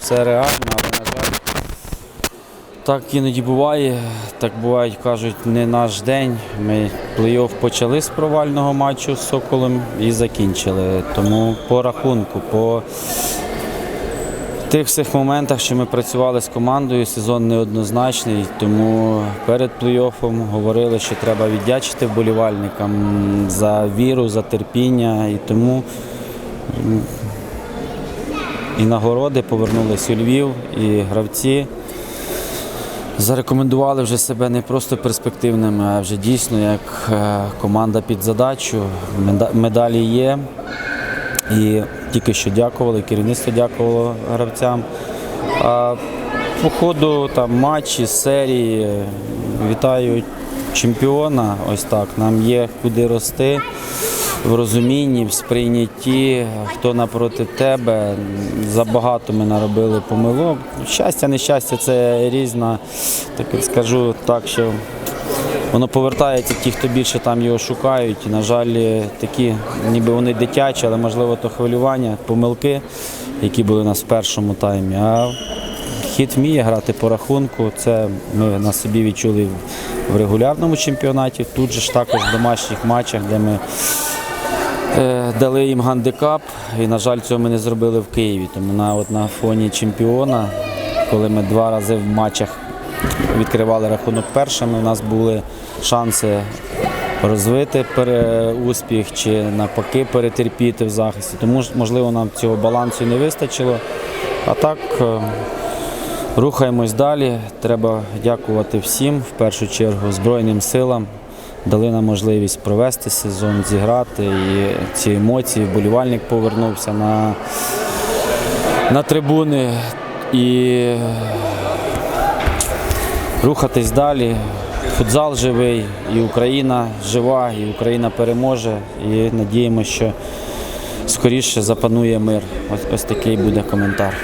це реально, але на жаль. Так іноді буває. Так бувають, кажуть, не наш день. Ми плей-офф почали з провального матчу з Соколом і закінчили. Тому по рахунку, по тих всіх моментах, що ми працювали з командою, сезон неоднозначний. Тому перед плей-оффом говорили, що треба віддячити вболівальникам за віру, за терпіння. І тому і нагороди повернулись у Львів, і гравці зарекомендували вже себе не просто перспективними, а вже дійсно як е, команда під задачу. Меда- Медалі є. І тільки що дякували, керівництво дякувало гравцям. А по ходу там, матчі, серії е, вітаю чемпіона. Ось так. Нам є куди рости в розумінні, в сприйнятті, хто напроти тебе. Забагато ми наробили помилок. Щастя, нещастя це різна. Так скажу так, що Воно повертається ті, хто більше там його шукають. І, на жаль, такі, ніби вони дитячі, але можливо то хвилювання, помилки, які були у нас в першому таймі. А хід вміє грати по рахунку. Це ми на собі відчули в регулярному чемпіонаті. Тут же ж також в домашніх матчах, де ми дали їм гандикап. І, на жаль, цього ми не зробили в Києві. Тому на, от, на фоні чемпіона, коли ми два рази в матчах відкривали рахунок першими, у нас були шанси розвити успіх чи навпаки перетерпіти в захисті. Тому можливо, нам цього балансу не вистачило. А так е, рухаємось далі. Треба дякувати всім, в першу чергу, Збройним силам. Дали нам можливість провести сезон, зіграти. І ці емоції, вболівальник повернувся на, на трибуни. І рухатись далі. Футзал живий, і Україна жива, і Україна переможе. І надіємося, що скоріше запанує мир. Ось, ось такий буде коментар.